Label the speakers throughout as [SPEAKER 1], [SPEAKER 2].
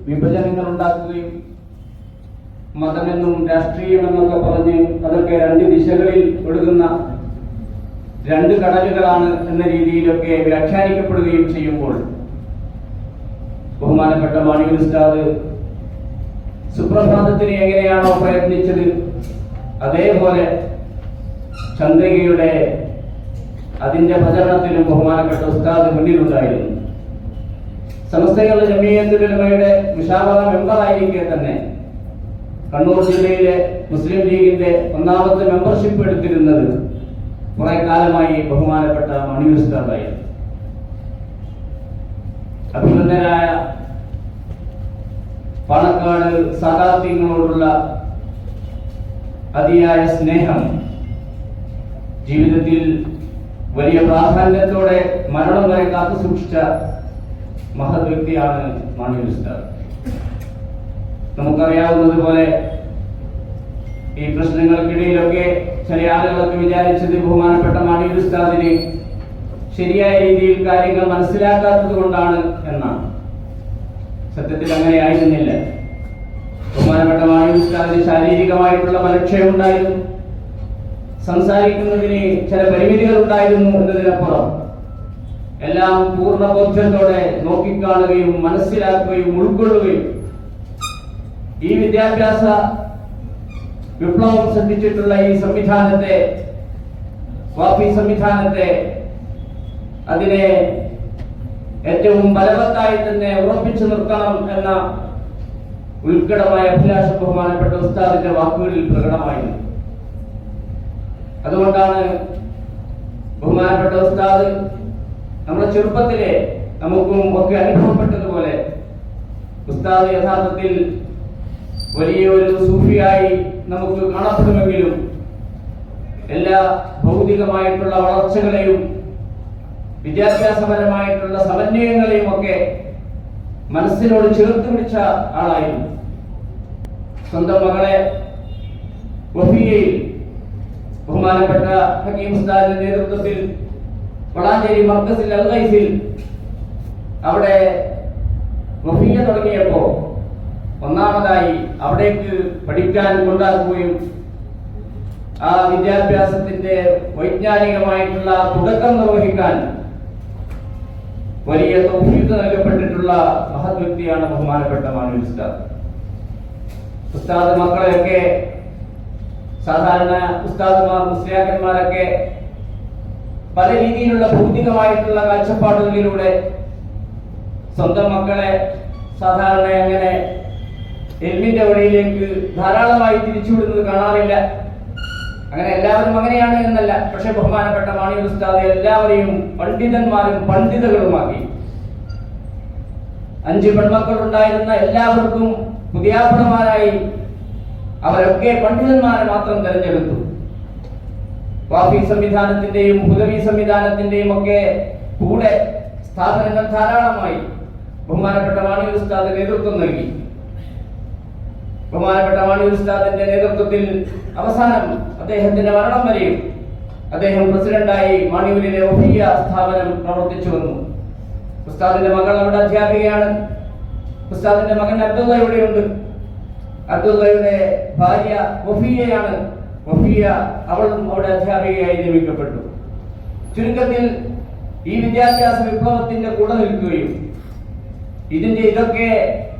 [SPEAKER 1] വിഭജനങ്ങൾ ഉണ്ടാക്കുകയും മതമെന്നും രാഷ്ട്രീയമെന്നൊക്കെ പറഞ്ഞ് അതൊക്കെ രണ്ട് ദിശകളിൽ ഒഴുകുന്ന രണ്ട് കടലുകളാണ് എന്ന രീതിയിലൊക്കെ വ്യാഖ്യാനിക്കപ്പെടുകയും ചെയ്യുമ്പോൾ ബഹുമാനപ്പെട്ട മാണി ഉസ്താദ് സുപ്രഭാതത്തിന് എങ്ങനെയാണോ പ്രയത്നിച്ചത് അതേപോലെ ചന്ദ്രികയുടെ അതിന്റെ പ്രചരണത്തിലും ബഹുമാനപ്പെട്ട ഉസ്താദ് മുന്നിലുണ്ടായിരുന്നു. സമസ്തകളുടെ ജമീയത്തുലമയുടെ മെമ്പർ മെമ്പറായിരിക്കെ തന്നെ? കണ്ണൂർ ജില്ലയിലെ മുസ്ലിം ലീഗിന്റെ ഒന്നാമത്തെ മെമ്പർഷിപ്പ് എടുത്തിരുന്നത് കുറെ കാലമായി ബഹുമാനപ്പെട്ട മണിയൂർ ഉസ്താദായിരുന്നു അഭിനന്ദനായ പാണക്കാട് സാധാർത്ഥ്യങ്ങളോടുള്ള അതിയായ സ്നേഹം ജീവിതത്തിൽ വലിയ പ്രാധാന്യത്തോടെ മരണം വരെ കാത്തു സൂക്ഷിച്ച മഹത് വ്യക്തിയാണ് മിസ്റ്റർ നമുക്കറിയാവുന്നത് നമുക്കറിയാവുന്നതുപോലെ ഈ പ്രശ്നങ്ങൾക്കിടയിലൊക്കെ ചില ആളുകളൊക്കെ വിചാരിച്ചത് ബഹുമാനപ്പെട്ട മാണി ഉസ്താദിന് ശരിയായ രീതിയിൽ കാര്യങ്ങൾ മനസ്സിലാക്കാത്തത് കൊണ്ടാണ് എന്നാണ്. സത്യത്തിൽ അങ്ങനെ ആയിരുന്നില്ല. ബഹുമാനപ്പെട്ട മാണി ഉസ്താദിന് ശാരീരികമായിട്ടുള്ള ബലക്ഷയമുണ്ടായിരുന്നു സംസാരിക്കുന്നതിന് ചില പരിമിതികൾ ഉണ്ടായിരുന്നു എന്നതിനപ്പുറം എല്ലാം പൂർണ ബോധ്യത്തോടെ നോക്കിക്കാണുകയും മനസ്സിലാക്കുകയും ഉൾക്കൊള്ളുകയും ഈ വിദ്യാഭ്യാസ വിപ്ലവം ശ്രദ്ധിച്ചിട്ടുള്ള ഈ സംവിധാനത്തെ വാഫി സംവിധാനത്തെ അതിനെ ഏറ്റവും ബലവത്തായി തന്നെ ഉറപ്പിച്ചു നിർത്തണം എന്ന ഉത്കടമായ അഭിലാഷ ബഹുമാനപ്പെട്ട ഉസ്താദിന്റെ വാക്കുകളിൽ പ്രകടമായി അതുകൊണ്ടാണ് ബഹുമാനപ്പെട്ട ഉസ്താദ് നമ്മുടെ ചെറുപ്പത്തിലെ നമുക്കും ഒക്കെ അനുഭവപ്പെട്ടതുപോലെ ഉസ്താദ് യഥാർത്ഥത്തിൽ വലിയ ഒരു സൂഫിയായി നമുക്ക് കാണപ്പെടുമെങ്കിലും എല്ലാ ഭൗതികമായിട്ടുള്ള വളർച്ചകളെയും വിദ്യാഭ്യാസപരമായിട്ടുള്ള സമന്വയങ്ങളെയും ഒക്കെ മനസ്സിനോട് ചേർത്ത് പിടിച്ച ആളായിരുന്നു. സ്വന്തം മകളെ ബഹുമാനപ്പെട്ട ഹക്കീം ഉസ്താദിന്റെ നേതൃത്വത്തിൽ വളാഞ്ചേരി മർക്കസിൽ അൽഗൈസിൽ അവിടെ വഫിയ തുടങ്ങിയപ്പോ ഒന്നാമതായി അവിടേക്ക് പഠിക്കാൻ കൊണ്ടാക്കുകയും ആ വിദ്യാഭ്യാസത്തിന്റെ വൈജ്ഞാനികമായിട്ടുള്ള തുടക്കം നിർവഹിക്കാൻ വലിയ തൗഫീഖ് നൽകപ്പെട്ടിട്ടുള്ള മഹത് വ്യക്തിയാണ് ബഹുമാനപ്പെട്ട മാനു ഉസ്താദ്. ഉസ്താദ് മക്കളെയൊക്കെ സാധാരണ ഉസ്താദുമാർ മുസ്ലിയാക്കന്മാരൊക്കെ പല രീതിയിലുള്ള ഭൗതികമായിട്ടുള്ള കാഴ്ചപ്പാടുകളിലൂടെ സ്വന്തം മക്കളെ സാധാരണ അങ്ങനെ എൽമിന്റെ വഴിയിലേക്ക് ധാരാളമായി തിരിച്ചുവിടുന്നത് കാണാറില്ല. അങ്ങനെ എല്ലാവരും അങ്ങനെയാണ് എന്നല്ല. പക്ഷെ ബഹുമാനപ്പെട്ട മാണി ഉസ്താദ് എല്ലാവരെയും പണ്ഡിതന്മാരും പണ്ഡിതകളുമാക്കി. അഞ്ച് പെൺമക്കൾ ഉണ്ടായിരുന്ന എല്ലാവർക്കും പുതിയാപ്പണമാരായി അവരൊക്കെ പണ്ഡിതന്മാരെ മാത്രം തെരഞ്ഞെടുത്തു. വാഫി സംവിധാനത്തിന്റെയും ഹുദവി സംവിധാനത്തിന്റെയും ഒക്കെ കൂടെ സ്ഥാപനങ്ങൾ ധാരാളമായി ബഹുമാനപ്പെട്ട വാണി ഉസ്താദ് നേതൃത്വം നൽകി. ബഹുമാനപ്പെട്ട വാണി ഉസ്താദിന്റെ നേതൃത്വത്തിൽ അവസാനം അദ്ദേഹത്തിന്റെ മരണം വരെയും അദ്ദേഹം പ്രസിഡന്റായി മാണിയൂരിലെ ഒഫിയ സ്ഥാപനം പ്രവർത്തിച്ചു വന്നു. ഉസ്താദിന്റെ മകൾ അവിടെ അധ്യാപികയാണ്. ഉസ്താദിന്റെ മകൻ അബ്ദുള്ള ഇവിടെയുണ്ട് അബ്ദുള്ളയുടെ ഭാര്യ വഫിയയാണ് വഫിയ അവളും അവിടെ അധ്യാപികയായി നിയമിക്കപ്പെട്ടു ചുരുക്കത്തിൽ ഈ വിദ്യാഭ്യാസ വിപ്ലവത്തിന്റെ കൂടെ നിൽക്കുകയും ഇതിന്റെ ഇതൊക്കെ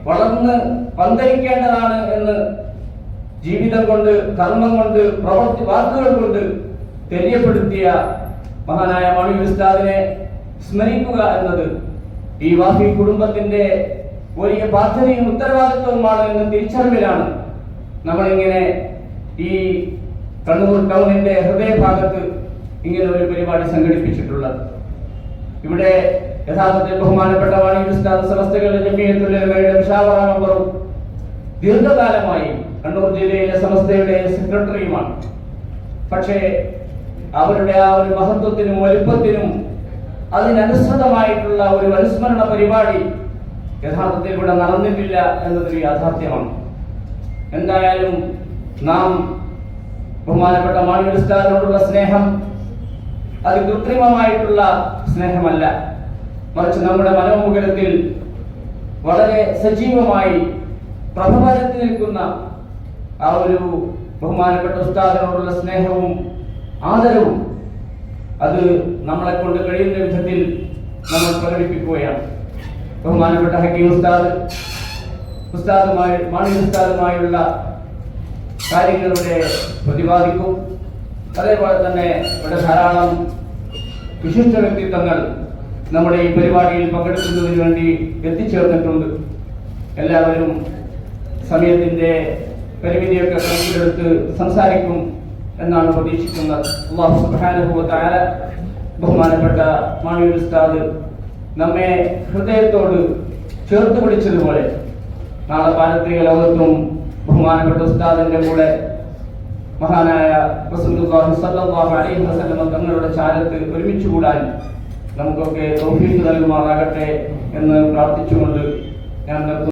[SPEAKER 1] വളർന്ന് പന്തലിക്കേണ്ടതാണ് എന്ന് ജീവിതം കൊണ്ട് കർമ്മം കൊണ്ട് പ്രവർത്തി വാക്കുകൾ കൊണ്ട് തെര്യപ്പെടുത്തിയ മഹാനായ മണി ഉസ്താദിനെ സ്മരിക്കുക എന്നത് ഈ വാഫി കുടുംബത്തിന്റെ വലിയ ബാധ്യതയും ഉത്തരവാദിത്വവുമാണ് എന്ന തിരിച്ചറിവിലാണ് നമ്മളിങ്ങനെ ഈ കണ്ണൂർ ടൗണിന്റെ ഹൃദയഭാഗത്ത് ഇങ്ങനെ ഒരു പരിപാടി സംഘടിപ്പിച്ചിട്ടുള്ളത്. ഇവിടെ യഥാർത്ഥത്തിൽ ബഹുമാനപ്പെട്ട വാണി ഉസ്താദ് സമസ്തകളുടെ ജമീയത്തുലമയുടെ വിശാവറ മെമ്പറും ദീർഘകാലമായി കണ്ണൂർ ജില്ലയിലെ സമസ്തയുടെ സെക്രട്ടറിയുമാണ്. പക്ഷേ അവരുടെ ആ ഒരു മഹത്വത്തിനും വലുപ്പത്തിനും അതിനനുസൃതമായിട്ടുള്ള ഒരു അനുസ്മരണ പരിപാടി യഥാർത്ഥത്തിൽ ഇവിടെ നടന്നിട്ടില്ല എന്നതൊരു യാഥാർത്ഥ്യമാണ്. എന്തായാലും നാം ബഹുമാനപ്പെട്ട മാണി ഉസ്താദിനോടുള്ള സ്നേഹം അത് കൃത്രിമമായിട്ടുള്ള സ്നേഹമല്ല. മറിച്ച് നമ്മുടെ മനോമുകുലത്തിൽ വളരെ സജീവമായി പ്രഥമരത്തിൽ നിൽക്കുന്ന ആ ഒരു ബഹുമാനപ്പെട്ട ഉസ്താദിനോടുള്ള സ്നേഹവും ആദരവും അത് നമ്മളെ കൊണ്ട് കഴിയുന്ന വിധത്തിൽ നമ്മൾ പ്രകടിപ്പിക്കുകയാണ്. ബഹുമാനപ്പെട്ട ഹക്കീം ഉസ്താദ് ഉസ്താദുമായി മാണി ഉസ്താദുമായുള്ള കാര്യങ്ങളിവിടെ പ്രതിപാദിക്കും. അതേപോലെ തന്നെ ഇവിടെ ധാരാളം വിശിഷ്ട വ്യക്തിത്വങ്ങൾ നമ്മുടെ ഈ പരിപാടിയിൽ പങ്കെടുക്കുന്നതിന് വേണ്ടി എത്തിച്ചേർന്നിട്ടുണ്ട്. എല്ലാവരും സമയത്തിന്റെ പരിമിതിയൊക്കെ കണക്കിലെടുത്ത് സംസാരിക്കും എന്നാണ് പ്രതീക്ഷിക്കുന്നത്. ബഹുമാനപ്പെട്ട മാണി ഉസ്താദ് നമ്മെ ഹൃദയത്തോട് ചേർത്ത് പിടിച്ചതുപോലെ നാളെ പാരത്രിക ലോകത്തും ബഹുമാനപ്പെട്ട ഉസ്താദിന്റെ കൂടെ മഹാനായ തങ്ങളുടെ ചാരത്ത് ഒരുമിച്ച് കൂടാൻ നമുക്കൊക്കെ നൽകുമാറാകട്ടെ എന്ന് പ്രാർത്ഥിച്ചുകൊണ്ട് ഞാൻ നിർത്തുന്നു.